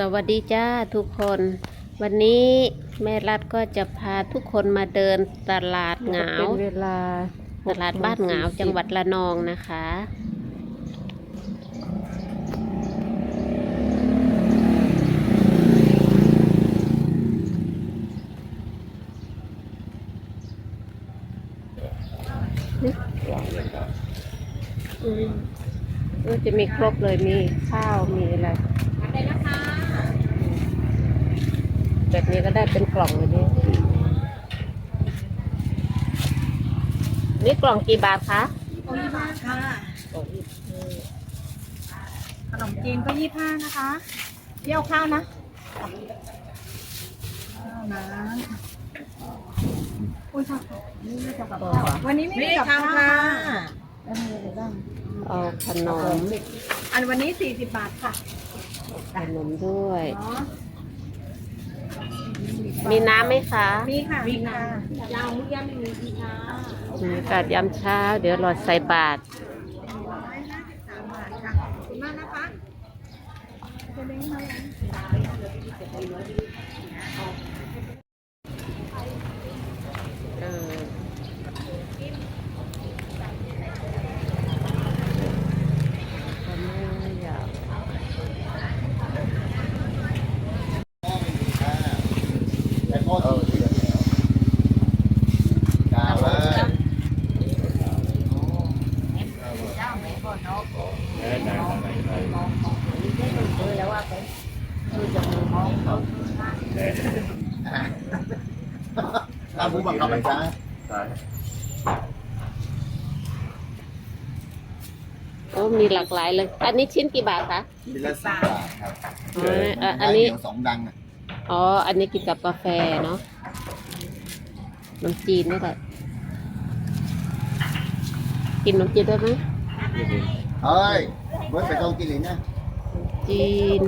สวัสดีจ้าทุกคน วันนี้แม่รัฐก็จะพาทุกคนมาเดินตลาดเหงาเป็นเวลาตลาดบ้านเหงาจังหวัดระนองนะคะอืมเออจะมีครบเลยมีข้าวมีอะไร แบบนี้ก็ได้เป็นกล่องเลยนี่นี่กล่องกี่บาทคะโอ้ยี่ห้าค่ะขนมจีนก็ยี่ห้านะคะเที่ยวข้าวนะข้าวนะอุ้ยค่ะนี่ไม่จะกับข้าววันนี้ไม่มีกับข้าวค่ะแล้วมีอะไรบ้างเอาขนมอันวันนี้สี่สิบบาทค่ะขนมด้วยเนาะ มีน้ำไหมคะมีค่ะมีค่ะยาวมุกย่ำมีดีค่ะมีอากาศยามเช้า เดี๋ยวรอใส่บาท ร้อยห้าสิบสามบาทค่ะขอบคุณมากนะคะจะเล้งมาแล้ว เออก็ไม่อยาก แต่ก็เออจ้าเลย ตามผู้บังคับบัญชาโอ้มีหลากหลายเลย อันนี้ชิ้นกี่บาทคะบิลละสิบบาทครับอ๋ออะอันนี้เดี๋ยวสองดังอะอ๋อ อันนี้กินกับกาแฟเนาะขนมจีนนี่แหละ กินขนมจีนด้วยไหมเฮ้ยเมื่อไปต้องกินเลยนะจีน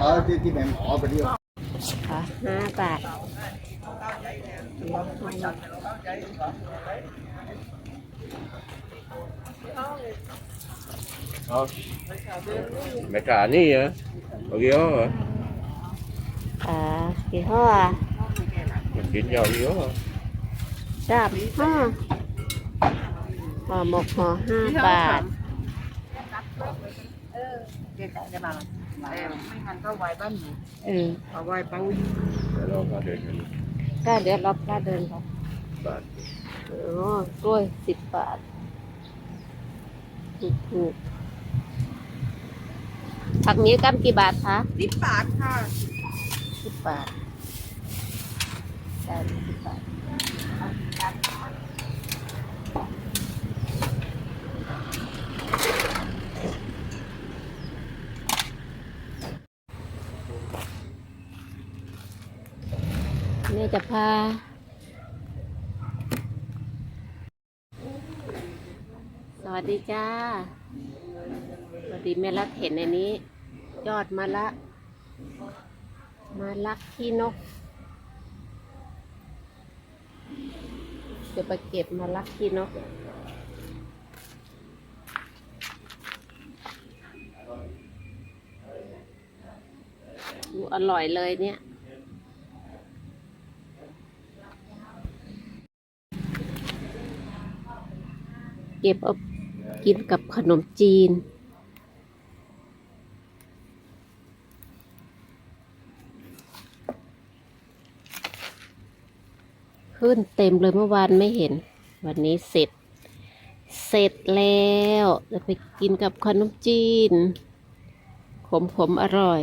เออที่ที่แม่ขอไปเดียวค่ะห้าบาท Mẹ cả ni hả? Ở kia hả? อ่ากี่ห้ออะ Mình chín nhau kia hả? สามห้อ ห่อหมกห่อห้าบาทเดี๋ยวจะมาแต่ไม่ทันก็ไว้บ้านหนูเออเอาไว้ปัง Để lo cả đời mình ก็เดี๋ยวเรากล้าเดินค่ะ bạn อ๋อกล้วยสิบบาท ถูกถูกผักนี้กำกี่บาทคะสิบบาทค่ะสิบบาทได้สิบบาท นี่ยจะพา สวัสดีจ้า สวัสดีแม่รักเห็นในนี้ ยอดมะละ มาลักขี้นก จะไปเก็บมาลักขี้นกอร่อยเลยเนี่ย ก็บเอากินกับขนมจีน ขึ้นเต็มเลยเมื่อวานไม่เห็น วันนี้เสร็จ เสร็จแล้วจะไปกินกับขนมจีน ขมขมๆอร่อย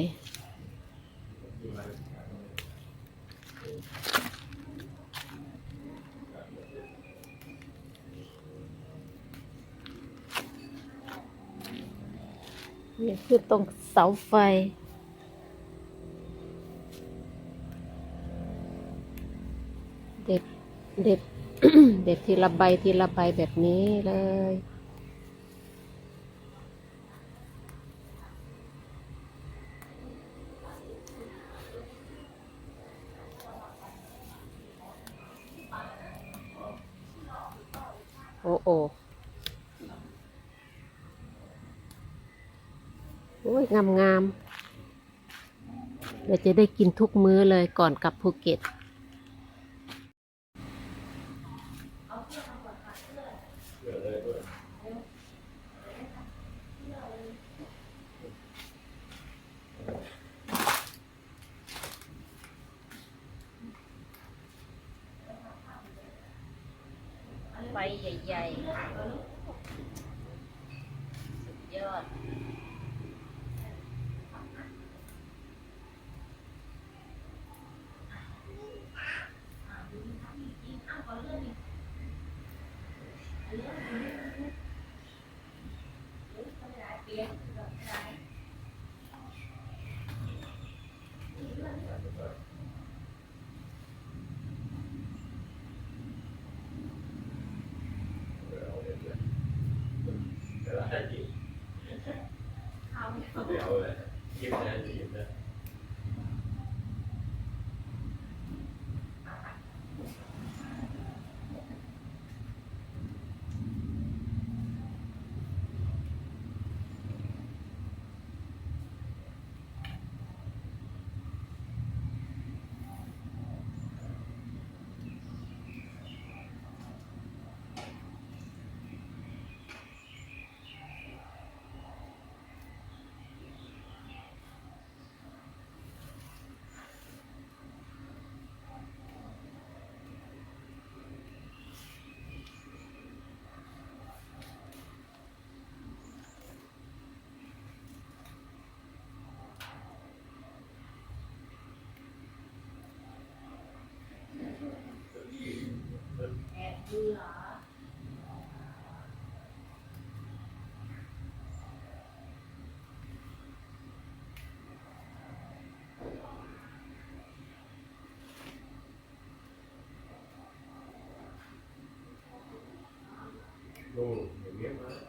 นี่คือตรงเสาไฟ เด็ดเด็ดเด็ดทีละใบทีละใบแบบนี้เลยโอ้โอ้ อ้ยงามงามๆเดี๋ยวจะได้กินทุกมื้อเลยก่อนกลับภูเก็ตไฟใหญ่ๆสุดยอด Đồ, อย่างเงี้ยมา